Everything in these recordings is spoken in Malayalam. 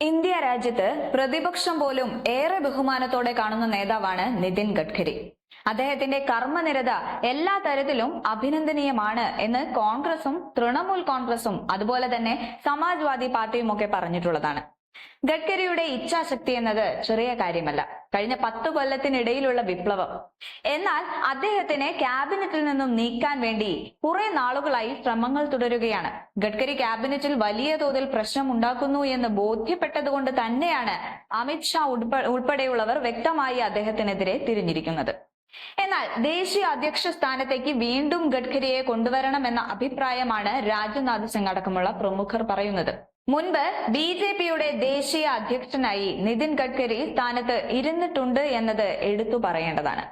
ഇന്ത്യ രാജ്യത്ത് പ്രതിപക്ഷം പോലും ഏറെ ബഹുമാനത്തോടെ കാണുന്ന നേതാവാണ് നിതിൻ ഗഡ്കരി. അദ്ദേഹത്തിന്റെ കർമ്മനിരത എല്ലാ തരത്തിലും അഭിനന്ദനീയമാണ് എന്ന് കോൺഗ്രസും തൃണമൂൽ കോൺഗ്രസും അതുപോലെ തന്നെ സമാജ്വാദി പാർട്ടിയും ഒക്കെ പറഞ്ഞിട്ടുള്ളതാണ്. ഗഡ്കരിയുടെ ഇച്ഛാശക്തി എന്നത് ചെറിയ കാര്യമല്ല. കഴിഞ്ഞ പത്ത് കൊല്ലത്തിനിടയിലുള്ള വിപ്ലവം. എന്നാൽ അദ്ദേഹത്തിനെ ക്യാബിനറ്റിൽ നിന്നും നീക്കാൻ വേണ്ടി കുറെ നാളുകളായി ശ്രമങ്ങൾ തുടരുകയാണ്. ഗഡ്കരി ക്യാബിനറ്റിൽ വലിയ തോതിൽ പ്രശ്നം ഉണ്ടാക്കുന്നു എന്ന് ബോധ്യപ്പെട്ടതുകൊണ്ട് തന്നെയാണ് അമിത്ഷാ ഉൾപ്പെടെയുള്ളവർ വ്യക്തമായി അദ്ദേഹത്തിനെതിരെ തിരിഞ്ഞിരിക്കുന്നത്. എന്നാൽ ദേശീയ അധ്യക്ഷ സ്ഥാനത്തേക്ക് വീണ്ടും ഗഡ്കരിയെ കൊണ്ടുവരണമെന്ന അഭിപ്രായമാണ് രാജ്നാഥ് സിംഗ് അടക്കമുള്ള പ്രമുഖർ പറയുന്നത്. മുൻപ് ബി ജെ പിയുടെ ദേശീയ അധ്യക്ഷനായി നിതിൻ ഗഡ്കരി സ്ഥാനത്ത് ഇരുന്നിട്ടുണ്ട് എന്നത് എടുത്തു പറയേണ്ടതാണ്.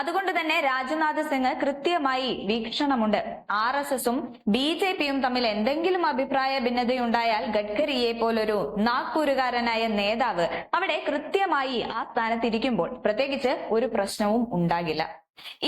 അതുകൊണ്ട് തന്നെ രാജ്നാഥ് സിംഗ് കൃത്യമായി വീക്ഷണമുണ്ട്. ആർ എസ് എസും ബി ജെ പിയും തമ്മിൽ എന്തെങ്കിലും അഭിപ്രായ ഭിന്നതയുണ്ടായാൽ ഗഡ്കരിയെ പോലൊരു നാഗ്പൂരുകാരനായ നേതാവ് അവിടെ കൃത്യമായി ആ സ്ഥാനത്തിരിക്കുമ്പോൾ പ്രത്യേകിച്ച് ഒരു പ്രശ്നവും ഉണ്ടാകില്ല.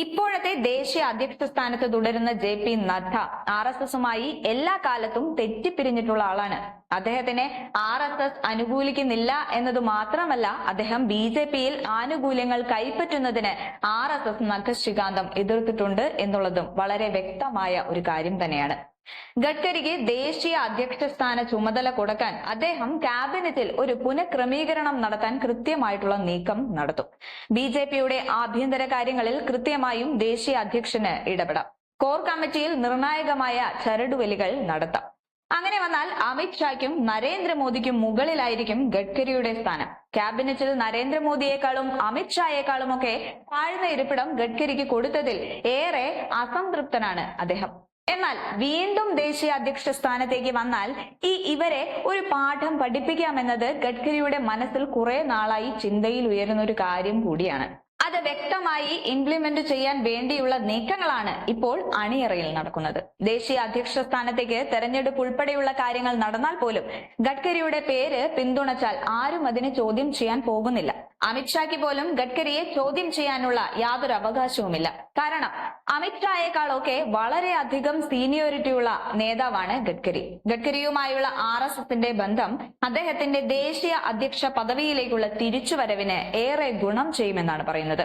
ഇപ്പോഴത്തെ ദേശീയ അധ്യക്ഷ സ്ഥാനത്ത് തുടരുന്ന J P Nadda R S എസുമായി എല്ലാ കാലത്തും തെറ്റിപ്പിരിഞ്ഞിട്ടുള്ള ആളാണ്. അദ്ദേഹത്തിനെ ആർ എസ് എസ് അനുകൂലിക്കുന്നില്ല എന്നത് മാത്രമല്ല അദ്ദേഹം ബി ജെ പിയിൽ ആനുകൂല്യങ്ങൾ കൈപ്പറ്റുന്നതിന് ആർ എസ് എസ് നഖശികാന്തം എതിർത്തിട്ടുണ്ട് എന്നുള്ളതും വളരെ വ്യക്തമായ ഒരു കാര്യം തന്നെയാണ്. ഗഡ്കരിക്ക് ദേശീയ അധ്യക്ഷ സ്ഥാന ചുമതല കൊടുക്കാൻ അദ്ദേഹം ക്യാബിനറ്റിൽ ഒരു പുനഃക്രമീകരണം നടത്താൻ കൃത്യമായിട്ടുള്ള നീക്കം നടത്തും. ബി ജെ പിയുടെ ആഭ്യന്തര കാര്യങ്ങളിൽ കൃത്യമായും ദേശീയ അധ്യക്ഷന് ഇടപെടാം. കോർ കമ്മിറ്റിയിൽ നിർണായകമായ ചരടുവലികൾ നടത്താം. അങ്ങനെ വന്നാൽ അമിത്ഷായ്ക്കും നരേന്ദ്രമോദിക്കും മുകളിലായിരിക്കും ഗഡ്കരിയുടെ സ്ഥാനം. ക്യാബിനറ്റിൽ നരേന്ദ്രമോദിയെക്കാളും അമിത്ഷായേക്കാളും ഒക്കെ താഴ്ന്ന ഇരിപ്പിടം ഗഡ്കരിക്ക് കൊടുത്തതിൽ ഏറെ അസംതൃപ്തനാണ് അദ്ദേഹം. എന്നാൽ വീണ്ടും ദേശീയ അധ്യക്ഷ സ്ഥാനത്തേക്ക് വന്നാൽ ഈ ഇവരെ ഒരു പാഠം പഠിപ്പിക്കാമെന്നത് ഗഡ്കരിയുടെ മനസ്സിൽ കുറെ നാളായി ചിന്തയിൽ ഉയരുന്ന ഒരു കാര്യം കൂടിയാണ്. അത് വ്യക്തമായി ഇംപ്ലിമെന്റ് ചെയ്യാൻ വേണ്ടിയുള്ള നീക്കങ്ങളാണ് ഇപ്പോൾ അണിയറയിൽ നടക്കുന്നത്. ദേശീയ അധ്യക്ഷ സ്ഥാനത്തേക്ക് തെരഞ്ഞെടുപ്പ് ഉൾപ്പെടെയുള്ള കാര്യങ്ങൾ നടന്നാൽ പോലും ഗഡ്കരിയുടെ പേര് പിന്തുണച്ചാൽ ആരും അതിനെ ചോദ്യം ചെയ്യാൻ പോകുന്നില്ല. അമിത്ഷായ്ക്ക് പോലും ഗഡ്കരിയെ ചോദ്യം ചെയ്യാനുള്ള യാതൊരു അവകാശവുമില്ല. കാരണം അമിത്ഷായേക്കാളൊക്കെ വളരെയധികം സീനിയോറിറ്റിയുള്ള നേതാവാണ് ഗഡ്കരി. ഗഡ്കരിയുമായുള്ള ആർ എസ് എസിന്റെ ബന്ധം അദ്ദേഹത്തിന്റെ ദേശീയ അധ്യക്ഷ പദവിയിലേക്കുള്ള തിരിച്ചുവരവിന് ഏറെ ഗുണം ചെയ്യുമെന്നാണ് പറയുന്നത്.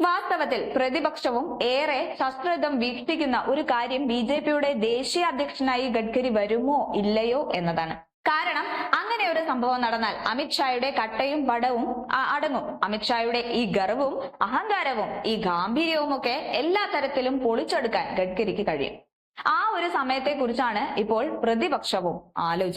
വാസ്തവത്തിൽ പ്രതിപക്ഷവും ഏറെ ശസ്ത്രയുദ്ധം വീക്ഷിക്കുന്ന ഒരു കാര്യം ബി ജെ പിയുടെ ദേശീയ അധ്യക്ഷനായി ഗഡ്കരി വരുമോ ഇല്ലയോ എന്നതാണ്. കാരണം അങ്ങനെ ഒരു സംഭവം നടന്നാൽ അമിത്ഷായുടെ കട്ടയും പടവും അടങ്ങും. അമിത്ഷായുടെ ഈ ഗർവും അഹങ്കാരവും ഈ ഗാംഭീര്യവും ഒക്കെ എല്ലാ തരത്തിലും പൊളിച്ചെടുക്കാൻ ഗഡ്കരിക്ക് കഴിയും. ആ ഒരു സമയത്തെ കുറിച്ചാണ് ഇപ്പോൾ പ്രതിപക്ഷവും ആലോചിക്കുന്നത്